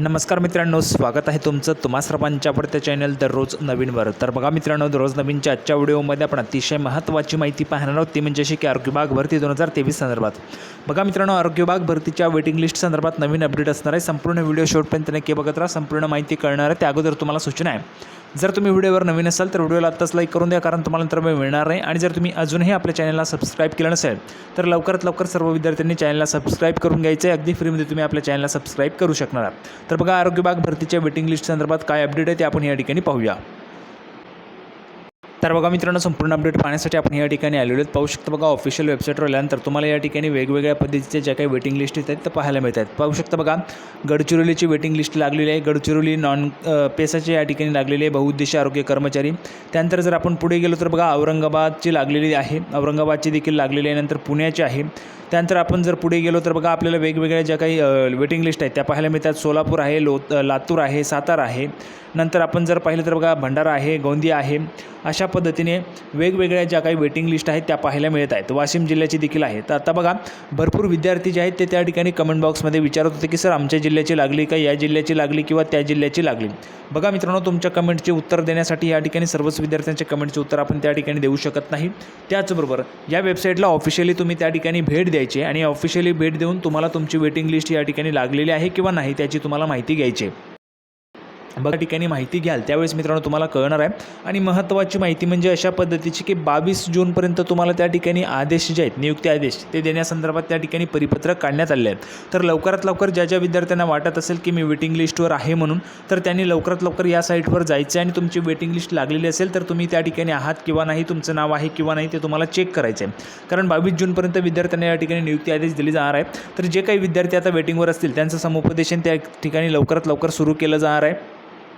नमस्कार मित्रांनो स्वागत आहे तुमचं तुम्हा सर्वांच्या आवडत्या चॅनल दररोज नवीनवर तर बघा मित्रांनो दररोज नवीनच्या आजच्या व्हिडिओमध्ये आपण अतिशय महत्त्वाची माहिती पाहणार आहोत. ती म्हणजे अशी की आरोग्य विभाग भरती दोन हजार तेवीस संदर्भात. बघा मित्रांनो आरोग्य विभाग भरतीच्या वेटिंग लिस्ट संदर्भात नवीन अपडेट असणार आहे. संपूर्ण व्हिडिओ शेवटपर्यंत नक्की बघत राहा. संपूर्ण माहिती कळणार आहे. त्या अगोदर तुम्हाला सूचना आहे. जर तुम्ही व्हिडिओवर नवीन असाल तर व्हिडिओला आत्ताच लाईक करून द्या कारण तुम्हाला नंतर वेळ मिळणार नाही. आणि जर तुम्ही अजूनही आपल्या चॅनलला सबस्क्राईब केलं नसेल तर लवकरात लवकर सर्व विद्यार्थ्यांनी चॅनलला सबस्क्राईब करून घ्यायचं आहे. अगदी फ्रीमध्ये तुम्ही आपल्या चॅनलला सबस्क्राईब करू शकणार आहात. तर बघा आरोग्य विभाग भरतीच्या वेटिंग लिस्ट संदर्भात काय अपडेट आहे ते आपण या ठिकाणी पाहूया. तर बघा मित्रांनो संपूर्ण अपडेट पाहण्यासाठी आपण या ठिकाणी आलेलो आहेत. पाहू शकता बघा ऑफिशियल वेबसाईटवर आल्यानंतर तुम्हाला या ठिकाणी वेगवेगळ्या पद्धतीचे ज्या काही वेटिंग लिस्ट आहेत त्या पाहायला मिळत आहेत. पाहू शकता बघा गडचिरोलीची वेटिंग लिस्ट लागलेली आहे. गडचिरोली नॉन पेसाची या ठिकाणी लागलेली आहे. बहुउद्देशीय आरोग्य कर्मचारी. त्यानंतर जर आपण पुढे गेलो तर बघा औरंगाबादची लागलेली आहे. औरंगाबादची देखील लागलेली आहे. नंतर पुण्याची आहे. त्यानंतर आपण जर पुढे गेलो तर बघा आपल्याला वेगवेगळ्या ज्या काही वेटिंग लिस्ट आहेत त्या पाहायला मिळतात. सोलापूर आहे लो लातूर आहे सातारा आहे. नंतर आपण जर पाहिलं तर बघा भंडारा आहे गोंदिया आहे. अशा पद्धतीने वेगवेगळ्या ज्या काही वेटिंग लिस्ट आहेत त्या पाहायला मिळत आहेत. वाशिम जिल्ह्याची देखील आहे. तर आता बघा भरपूर विद्यार्थी जे आहेत ते त्या ठिकाणी कमेंट बॉक्समध्ये विचारत होते की सर आमच्या जिल्ह्याची लागली का? या जिल्ह्याची लागली किंवा त्या जिल्ह्याची लागली? बघा मित्रांनो तुमच्या कमेंटचे उत्तर देण्यासाठी या ठिकाणी सर्वच विद्यार्थ्यांचे कमेंटचे उत्तर आपण त्या ठिकाणी देऊ शकत नाही. त्याचबरोबर या वेबसाईटला ऑफिशियली तुम्ही त्या ठिकाणी भेट द्यायची आणि ऑफिशियली भेट देऊन तुम्हाला तुमची वेटिंग लिस्ट या ठिकाणी लागलेली आहे किंवा नाही त्याची तुम्हाला माहिती घ्यायची आहे. बघा ठिकाणी माहिती घ्याल. त्यावेळेस मित्रांनो तुम्हाला कळणार आहे. आणि महत्त्वाची माहिती म्हणजे अशा पद्धतीची की बावीस जूनपर्यंत तुम्हाला त्या ठिकाणी आदेश जे आहेत नियुक्ती आदेश ते देण्यासंदर्भात त्या ठिकाणी परिपत्रक काढण्यात आले आहेत. तर लवकरात लवकर ज्या ज्या विद्यार्थ्यांना वाटत असेल की मी वेटिंग लिस्टवर आहे म्हणून तर त्यांनी लवकरात लवकर या साईटवर जायचं आहे आणि तुमची वेटिंग लिस्ट लागलेली असेल तर तुम्ही त्या ठिकाणी आहात किंवा नाही तुमचं नाव आहे किंवा नाही ते तुम्हाला चेक करायचं आहे कारण बावीस जूनपर्यंत विद्यार्थ्यांना या ठिकाणी नियुक्ती आदेश दिले जाणार आहे. तर जे काही विद्यार्थी आता वेटिंगवर असतील त्यांचं समुपदेशन त्या ठिकाणी लवकरात लवकर सुरू केलं जाणार आहे.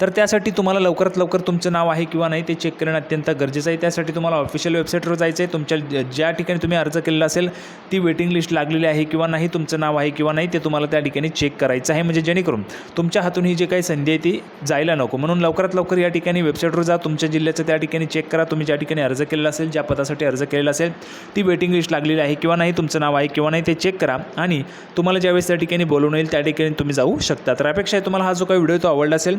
तर त्यासाठी तुम्हाला लवकरात लवकर तुमचं नाव आहे किंवा नाही ते चेक करणं अत्यंत गरजेचं आहे. त्यासाठी तुम्हाला ऑफिशियल वेबसाईटवर जायचं आहे तुमच्या ज्या ठिकाणी तुम्ही अर्ज केलेला असेल ती वेटिंग लिस्ट लागलेली आहे किंवा नाही तुमचं नाव आहे किंवा नाही ते तुम्हाला त्या ठिकाणी चेक करायचं आहे. म्हणजे जेणेकरून तुमच्या हातून ही जी काही संधी आहे ती जायला नको. म्हणून लवकरात लवकर या ठिकाणी वेबसाईटवर जा. तुमच्या जिल्ह्याचं त्या ठिकाणी चेक करा. तुम्ही ज्या ठिकाणी अर्ज केलेला असेल ज्या पदासाठी अर्ज केलेला असेल ती वेटिंग लिस्ट लागलेली आहे किंवा नाही तुमचं नाव आहे किंवा नाही ते चेक करा. आणि तुम्हाला ज्यावेळेस त्या ठिकाणी बोलवून येईल त्या ठिकाणी तुम्ही जाऊ शकता. तर अपेक्षा आहे तुम्हाला हा जो काही व्हिडिओ तो आवडला असेल